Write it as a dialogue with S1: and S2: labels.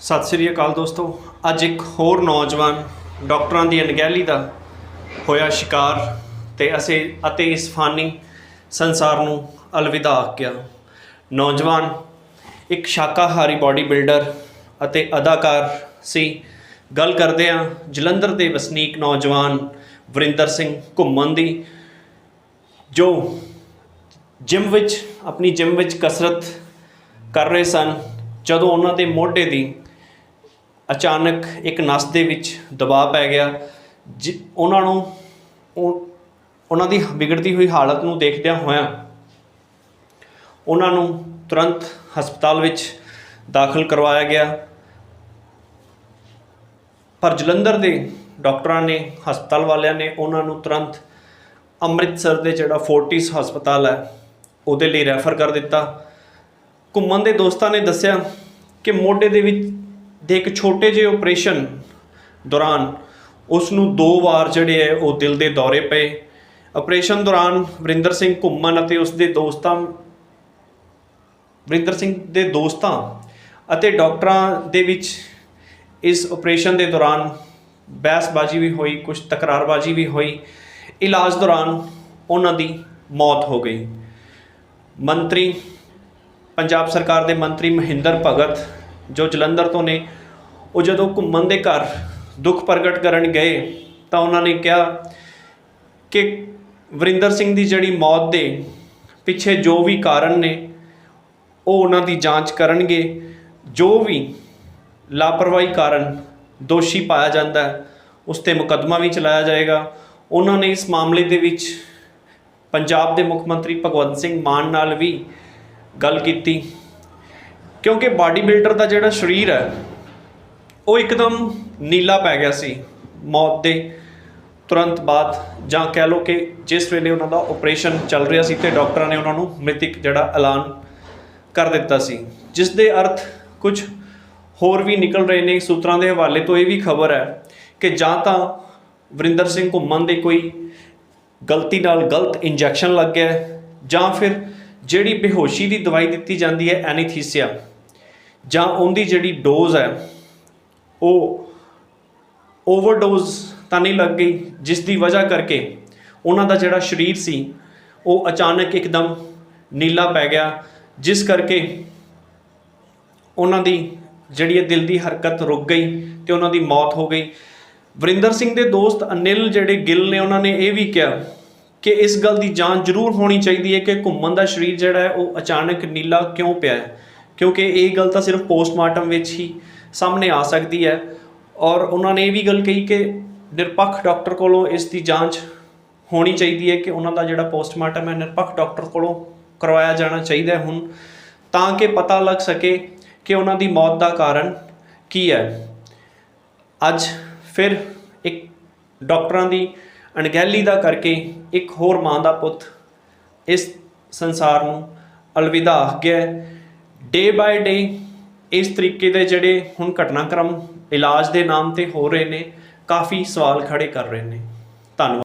S1: ਸਤਿ ਸ੍ਰੀ ਅਕਾਲ ਦੋਸਤੋ। ਅੱਜ ਇੱਕ ਹੋਰ ਨੌਜਵਾਨ ਡਾਕਟਰਾਂ ਦੀ ਅਣਗਹਿਲੀ ਦਾ ਹੋਇਆ ਸ਼ਿਕਾਰ ਤੇ ਅਸੀਂ ਅਤੇ ਇਸ ਫਾਨੀ ਸੰਸਾਰ ਨੂੰ ਅਲਵਿਦਾ ਆਖਿਆ ਨੌਜਵਾਨ ਇੱਕ ਸ਼ਾਕਾਹਾਰੀ ਬਾਡੀ ਬਿਲਡਰ ਅਤੇ ਅਦਾਕਾਰ ਸੀ। ਗੱਲ ਕਰਦੇ ਹਾਂ ਜਲੰਧਰ ਦੇ ਵਸਨੀਕ ਨੌਜਵਾਨ ਵਰਿੰਦਰ ਸਿੰਘ ਘੁੰਮਣ ਦੀ, ਜੋ ਜਿਮ ਵਿੱਚ, ਆਪਣੀ ਜਿਮ ਵਿੱਚ ਕਸਰਤ ਕਰ ਰਹੇ ਸਨ। ਜਦੋਂ ਉਹਨਾਂ ਦੇ ਮੋਢੇ ਦੀ ਅਚਾਨਕ ਇੱਕ ਨਸ ਦੇ ਵਿੱਚ ਦਬਾਅ ਪੈ ਗਿਆ, ਜਿ- ਉਹਨਾਂ ਨੂੰ ਉਹਨਾਂ ਦੀ ਵਿਗੜਦੀ ਹੋਈ ਹਾਲਤ ਨੂੰ ਦੇਖਦਿਆਂ ਹੋਇਆਂ ਉਹਨਾਂ ਨੂੰ ਤੁਰੰਤ ਹਸਪਤਾਲ ਵਿੱਚ ਦਾਖਲ ਕਰਵਾਇਆ ਗਿਆ। ਪਰ ਜਲੰਧਰ ਦੇ ਡਾਕਟਰਾਂ ਨੇ, ਹਸਪਤਾਲ ਵਾਲਿਆਂ ਨੇ ਉਹਨਾਂ ਨੂੰ ਤੁਰੰਤ ਅੰਮ੍ਰਿਤਸਰ ਦੇ ਜਿਹੜਾ ਫੋਰਟਿਸ ਹਸਪਤਾਲ ਹੈ, ਉਹਦੇ ਲਈ ਰੈਫਰ ਕਰ ਦਿੱਤਾ। ਘੁੰਮਣ ਦੇ ਦੋਸਤਾਂ ਨੇ ਦੱਸਿਆ ਕਿ ਮੋਢੇ ਦੇ ਵਿੱਚ ਦੇ ਇੱਕ ਛੋਟੇ ਜਿਹੇ ਆਪਰੇਸ਼ਨ ਦੌਰਾਨ ਉਸ ਨੂੰ ਦੋ ਵਾਰ ਜਿਹੜੇ ਹੈ ਉਹ ਦਿਲ ਦੇ ਦੌਰੇ ਪਏ। ਆਪਰੇਸ਼ਨ ਦੌਰਾਨ ਵਰਿੰਦਰ ਸਿੰਘ ਘੁੰਮਣ ਅਤੇ ਉਸ ਦੇ ਦੋਸਤਾਂ ਵਰਿੰਦਰ ਸਿੰਘ ਦੇ ਦੋਸਤਾਂ ਅਤੇ ਡਾਕਟਰਾਂ ਦੇ ਵਿੱਚ ਇਸ ਆਪਰੇਸ਼ਨ ਦੇ ਦੌਰਾਨ ਬਹਿਸਬਾਜ਼ੀ ਵੀ ਹੋਈ, ਕੁਝ ਤਕਰਾਰਬਾਜ਼ੀ ਵੀ ਹੋਈ। ਇਲਾਜ ਦੌਰਾਨ ਉਹਨਾਂ ਦੀ ਮੌਤ ਹੋ ਗਈ। ਮੰਤਰੀ, ਪੰਜਾਬ ਸਰਕਾਰ ਦੇ ਮੰਤਰੀ ਮਹਿੰਦਰ ਭਗਤ ਜੋ ਜਲੰਧਰ ਤੋਂ ਨੇ, ਉਹ ਜਦੋਂ ਘੁੰਮਣ ਦੇ ਘਰ ਦੁੱਖ ਪ੍ਰਗਟ ਕਰਨ ਗਏ, ਤਾਂ ਉਹਨਾਂ ਨੇ ਕਿਹਾ ਕਿ ਵਰਿੰਦਰ ਸਿੰਘ ਦੀ ਜਿਹੜੀ ਮੌਤ ਦੇ ਪਿੱਛੇ ਜੋ ਵੀ ਕਾਰਨ ਨੇ, ਉਹ ਉਹਨਾਂ ਦੀ ਜਾਂਚ ਕਰਨਗੇ। ਜੋ ਵੀ ਲਾਪਰਵਾਹੀ ਕਾਰਨ ਦੋਸ਼ੀ ਪਾਇਆ ਜਾਂਦਾ ਹੈ, ਉਸ ਤੇ ਮੁਕੱਦਮਾ ਵੀ ਚਲਾਇਆ ਜਾਏਗਾ। ਉਹਨਾਂ ਨੇ ਇਸ ਮਾਮਲੇ ਦੇ ਵਿੱਚ ਪੰਜਾਬ ਦੇ ਮੁੱਖ ਮੰਤਰੀ ਭਗਵੰਤ ਸਿੰਘ ਮਾਨ ਨਾਲ ਵੀ ਗੱਲ ਕੀਤੀ। ਕਿਉਂਕਿ ਬਾਡੀ ਬਿਲਡਰ ਦਾ ਜਿਹੜਾ ਸਰੀਰ ਹੈ, ਉਹ ਇੱਕਦਮ ਨੀਲਾ ਪੈ ਗਿਆ ਸੀ ਮੌਤ ਦੇ ਤੁਰੰਤ ਬਾਅਦ, ਜਾਂ ਕਹਿ ਲਓ ਕਿ ਜਿਸ ਵੇਲੇ ਉਹਨਾਂ ਦਾ ਆਪਰੇਸ਼ਨ ਚੱਲ ਰਿਹਾ ਸੀ ਤੇ ਡਾਕਟਰਾਂ ਨੇ ਉਹਨਾਂ ਨੂੰ ਮ੍ਰਿਤਕ ਜਿਹੜਾ ਐਲਾਨ ਕਰ ਦਿੱਤਾ ਸੀ। ਜਿਸ ਦੇ ਅਰਥ ਕੁਝ ਹੋਰ ਵੀ ਨਿਕਲ ਰਹੇ ਨੇ ਸੂਤਰਾਂ ਦੇ ਹਵਾਲੇ ਤੋਂ ਇਹ ਵੀ ਖਬਰ ਹੈ ਕਿ ਜਾਂ ਤਾਂ ਵਰਿੰਦਰ ਸਿੰਘ ਘੁੰਮਣ ਦੇ ਕੋਈ ਗਲਤੀ ਨਾਲ ਗਲਤ ਇੰਜੈਕਸ਼ਨ ਲੱਗ ਗਿਆ ਜਾਂ ਫਿਰ ਜਿਹੜੀ ਬੇਹੋਸ਼ੀ ਦੀ ਦਵਾਈ ਦਿੱਤੀ ਜਾਂਦੀ ਹੈ, ਐਨੀਥੀਸੀਆ, ਜਾਂ ਉਹਦੀ ਜਿਹੜੀ ਡੋਜ਼ ਹੈ, ਉਹ ਓਵਰਡੋਜ਼ ਤਾਂ ਨਹੀਂ ਲੱਗ ਗਈ, ਜਿਸ ਦੀ ਵਜ੍ਹਾ ਕਰਕੇ ਉਹਨਾਂ ਦਾ ਜਿਹੜਾ ਸਰੀਰ ਸੀ, ਉਹ ਅਚਾਨਕ ਇੱਕਦਮ ਨੀਲਾ ਪੈ ਗਿਆ, ਜਿਸ ਕਰਕੇ ਉਹਨਾਂ ਦੀ ਜਿਹੜੀ ਇਹ ਦਿਲ ਦੀ ਹਰਕਤ ਰੁਕ ਗਈ ਤੇ ਉਹਨਾਂ ਦੀ ਮੌਤ ਹੋ ਗਈ। ਵਰਿੰਦਰ ਸਿੰਘ ਦੇ ਦੋਸਤ ਅਨਿਲ, ਜਿਹੜੇ ਗਿੱਲ ਨੇ, ਉਹਨਾਂ ਨੇ ਇਹ ਵੀ ਕਿਹਾ ਕਿ ਇਸ ਗੱਲ ਦੀ ਜਾਂਚ ਜ਼ਰੂਰ ਹੋਣੀ ਚਾਹੀਦੀ ਹੈ ਕਿ ਘੁੰਮਣ ਦਾ ਸਰੀਰ ਜਿਹੜਾ ਹੈ ਉਹ ਅਚਾਨਕ ਨੀਲਾ ਕਿਉਂ ਪਿਆ ਹੈ? ਕਿਉਂਕਿ ਇਹ ਗੱਲ ਤਾਂ ਸਿਰਫ ਪੋਸਟਮਾਰਟਮ ਵਿੱਚ ਹੀ ਸਾਹਮਣੇ ਆ ਸਕਦੀ ਹੈ। ਔਰ ਉਹਨਾਂ ਨੇ ਇਹ ਵੀ ਗੱਲ ਕਹੀ ਕਿ ਨਿਰਪੱਖ ਡਾਕਟਰ ਕੋਲੋਂ ਇਸ ਦੀ ਜਾਂਚ ਹੋਣੀ ਚਾਹੀਦੀ ਹੈ ਕਿ ਉਹਨਾਂ ਦਾ ਜਿਹੜਾ ਪੋਸਟਮਾਰਟਮ ਹੈ, ਨਿਰਪੱਖ ਡਾਕਟਰ ਕੋਲੋਂ ਕਰਵਾਇਆ ਜਾਣਾ ਚਾਹੀਦਾ ਹੈ ਹੁਣ, ਤਾਂ ਕਿ ਪਤਾ ਲੱਗ ਸਕੇ ਕਿ ਉਹਨਾਂ ਦੀ ਮੌਤ ਦਾ ਕਾਰਨ ਕੀ ਹੈ। ਅੱਜ ਫਿਰ ਇੱਕ ਡਾਕਟਰਾਂ ਦੀ ਅਣਗਹਿਲੀ ਦਾ ਕਰਕੇ ਇੱਕ ਹੋਰ ਮਾਂ ਦਾ ਪੁੱਤ ਇਸ ਸੰਸਾਰ ਨੂੰ ਅਲਵਿਦਾ ਆਖ ਗਿਆ ਡੇ ਬਾਏ ਡੇ ਇਸ ਤਰੀਕੇ ਦੇ ਜਿਹੜੇ ਹੁਣ ਘਟਨਾਕ੍ਰਮ ਇਲਾਜ ਦੇ ਨਾਮ ਤੇ ਹੋ ਰਹੇ ਨੇ, ਕਾਫੀ ਸਵਾਲ ਖੜੇ ਕਰ ਰਹੇ ਨੇ। ਧੰਨਵਾਦ।